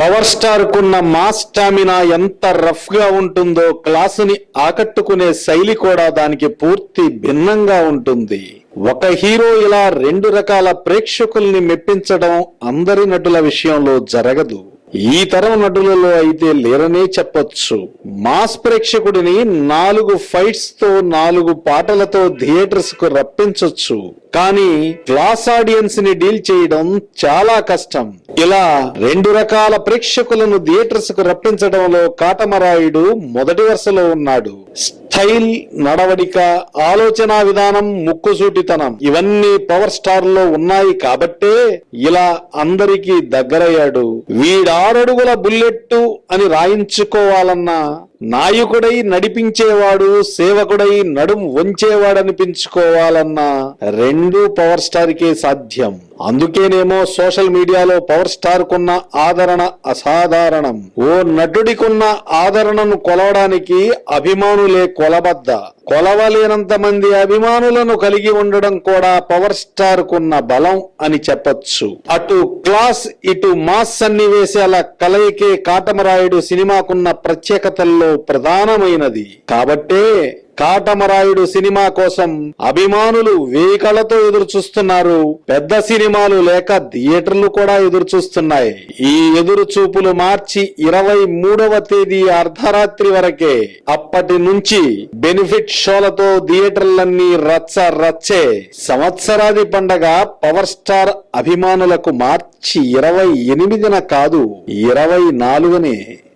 Power star కున్న మా stamina ఎంత రఫ్గా ఉంటుందో క్లాసుని ఆకట్టుకునే శైలి కూడా దానికి పూర్తి భిన్నంగా ఉంటుంది. ఒక హీరో ఇలా రెండు రకాల ప్రేక్షకుల్ని మెప్పించడం అందరి నటుల విషయంలో జరగదు. ఈ తరం నటులలో అయితే లేరనే చెప్పొచ్చు. మాస్ ప్రేక్షకుడిని నాలుగు ఫైట్స్తో నాలుగు పాటలతో థియేటర్స్కు రప్పించొచ్చు. కానీ క్లాస్ ఆడియన్స్ని డీల్ చేయడం చాలా కష్టం. ఇలా రెండు రకాల ప్రేక్షకులను థియేటర్స్కు రప్పించడంలో కాటమరాయుడు మొదటి వరుసలో ఉన్నాడు. స్టైల్ నడవడిక ఆలోచన విధానం ముక్కుసూటితనం ఇవన్నీ పవర్ స్టార్లో ఉన్నాయి కాబట్టే ఇలా అందరికీ దగ్గరయ్యాడు. వీడారడుగుల బుల్లెట్ అని రాయించుకోవాలన్నా నాయకుడై నడిపించేవాడు సేవకుడై నడుం వంచేవాడనిపించుకోవాలన్నా రెండు పవర్ స్టార్ కే సాధ్యం. అందుకేనేమో సోషల్ మీడియాలో పవర్ స్టార్ కున్న ఆదరణ అసాధారణం. ఓ నటుడికున్న ఆదరణను కొలవడానికి అభిమానులే కొలబద్ద. కొలవలేనంత మంది అభిమానులను కలిగి ఉండడం కూడా పవర్ స్టార్ కున్న బలం అని చెప్పొచ్చు. అటు క్లాస్ ఇటు మాస్ సన్నివేశాల కలయికే కాటమరాయుడు సినిమాకున్న ప్రత్యేకతల్లో ప్రధానమైనది. కాబట్టే కాటమరాయుడు సినిమా కోసం అభిమానులు వేయి కళ్ళతో ఎదురు చూస్తున్నారు పెద్ద సినిమాలు లేక థియేటర్లు కూడా ఎదురు చూస్తున్నాయి ఈ ఎదురు చూపులు మార్చి ఇరవై మూడవ తేదీ అర్ధరాత్రి వరకే. అప్పటి నుంచి బెనిఫిట్ షోలతో థియేటర్లన్నీ రచ్చ రచ్చే. సంవత్సరాది పండగ పవర్ స్టార్ అభిమానులకు మార్చి ఇరవై ఎనిమిదిన కాదు ఇరవై నాలుగునే.